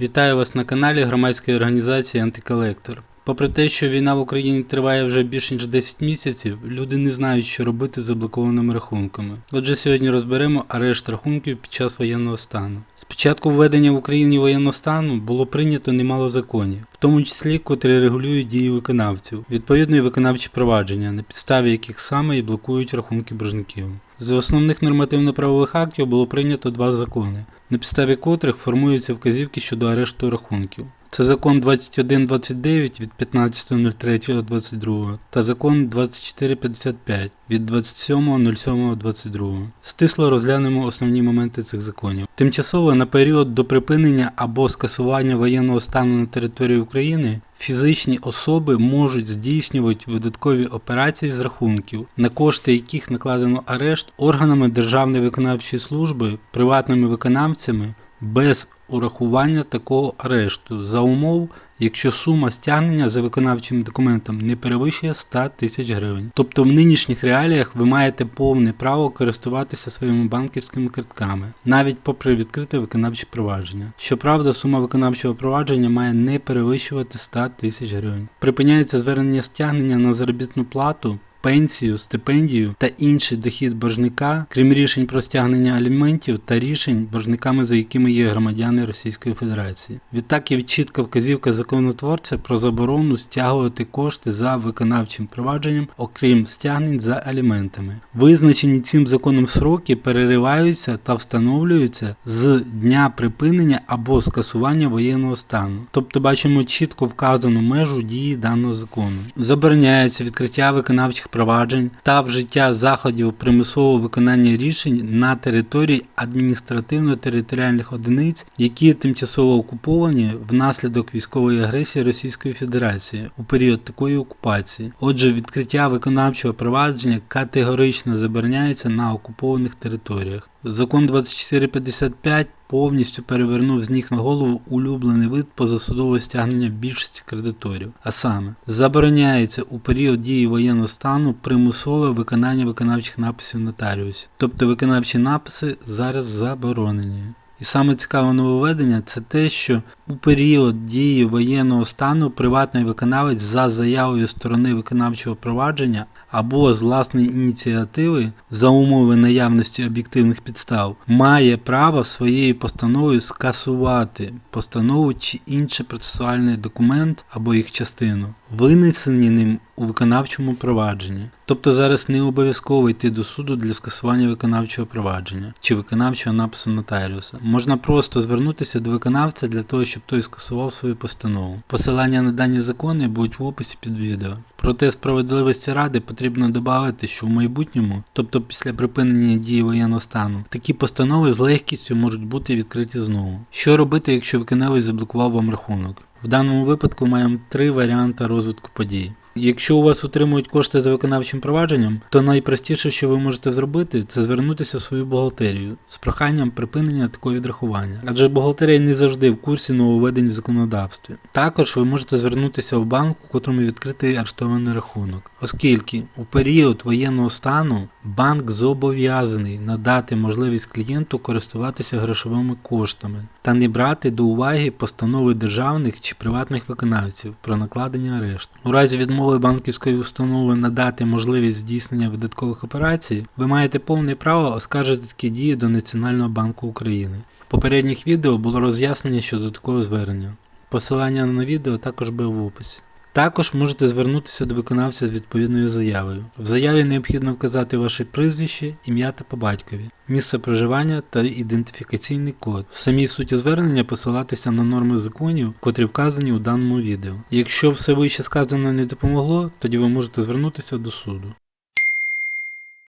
Вітаю вас на каналі громадської організації Антиколектор. Попри те, що війна в Україні триває вже більше ніж 10 місяців, люди не знають, що робити з заблокованими рахунками. Отже, сьогодні розберемо арешт рахунків під час воєнного стану. З початку введення в Україні воєнного стану було прийнято немало законів, в тому числі котрі регулюють дії виконавців, відповідно і виконавчі провадження, на підставі яких саме і блокують рахунки боржників. З основних нормативно-правових актів було прийнято два закони, на підставі котрих формуються вказівки щодо арешту рахунків. Це закон 2129 від 15.03.22 та закон 2455 від 27.07.22. Стисло розглянемо основні моменти цих законів. Тимчасово на період до припинення або скасування воєнного стану на території України фізичні особи можуть здійснювати видаткові операції з рахунків, на кошти яких накладено арешт органами Державної виконавчої служби, приватними виконавцями без урахування такого арешту за умов, якщо сума стягнення за виконавчим документом не перевищує 100 тисяч гривень. Тобто в нинішніх реаліях ви маєте повне право користуватися своїми банківськими картками, навіть попри відкрите виконавче провадження. Щоправда, сума виконавчого провадження має не перевищувати 100 тисяч гривень. Припиняється звернення стягнення на заробітну плату пенсію, стипендію та інший дохід боржника, крім рішень про стягнення аліментів та рішень, боржниками за якими є громадяни Російської Федерації. Відтак є чітка вказівка законотворця про заборону стягувати кошти за виконавчим провадженням, окрім стягнень за аліментами. Визначені цим законом сроки перериваються та встановлюються з дня припинення або скасування воєнного стану. Тобто бачимо чітко вказану межу дії даного закону. Забороняється відкриття виконавчих проваджень та вжиття заходів примусового виконання рішень на території адміністративно-територіальних одиниць, які тимчасово окуповані внаслідок військової агресії Російської Федерації у період такої окупації. Отже, відкриття виконавчого провадження категорично забороняється на окупованих територіях. Закон 2455 повністю перевернув з ніг на голову улюблений вид позасудового стягнення більшості кредиторів. А саме, забороняється у період дії воєнного стану примусове виконання виконавчих написів нотаріусів. Тобто виконавчі написи зараз заборонені. І саме цікаве нововведення це те, що у період дії воєнного стану приватний виконавець за заявою сторони виконавчого провадження або з власної ініціативи за умови наявності об'єктивних підстав має право своєю постановою скасувати постанову чи інший процесуальний документ або їх частину, винесені ним у виконавчому провадженні. Тобто зараз не обов'язково йти до суду для скасування виконавчого провадження чи виконавчого напису нотаріуса. Можна просто звернутися до виконавця для того, щоб той скасував свою постанову. Посилання на дані закони будуть в описі під відео. Проте справедливості ради потрібно додати, що в майбутньому, тобто після припинення дії воєнного стану, такі постанови з легкістю можуть бути відкриті знову. Що робити, якщо виконавець заблокував вам рахунок? В даному випадку маємо три варіанти розвитку подій. Якщо у вас отримують кошти за виконавчим провадженням, то найпростіше, що ви можете зробити, це звернутися в свою бухгалтерію з проханням припинення такого відрахування. Адже бухгалтерія не завжди в курсі нововведень в законодавстві. Також ви можете звернутися в банк, у котрому відкритий арештований рахунок, оскільки у період воєнного стану банк зобов'язаний надати можливість клієнту користуватися грошовими коштами та не брати до уваги постанови державних чи приватних виконавців про накладення арешту. У разі відмови банківської установи надати можливість здійснення видаткових операцій, ви маєте повне право оскаржити такі дії до Національного банку України. В попередніх відео було роз'яснення щодо такого звернення. Посилання на відео також буде в описі. Також можете звернутися до виконавця з відповідною заявою. В заяві необхідно вказати ваше прізвище, ім'я та по батькові, місце проживання та ідентифікаційний код. В самій суті звернення посилатися на норми законів, котрі вказані у даному відео. Якщо все вище сказане не допомогло, тоді ви можете звернутися до суду.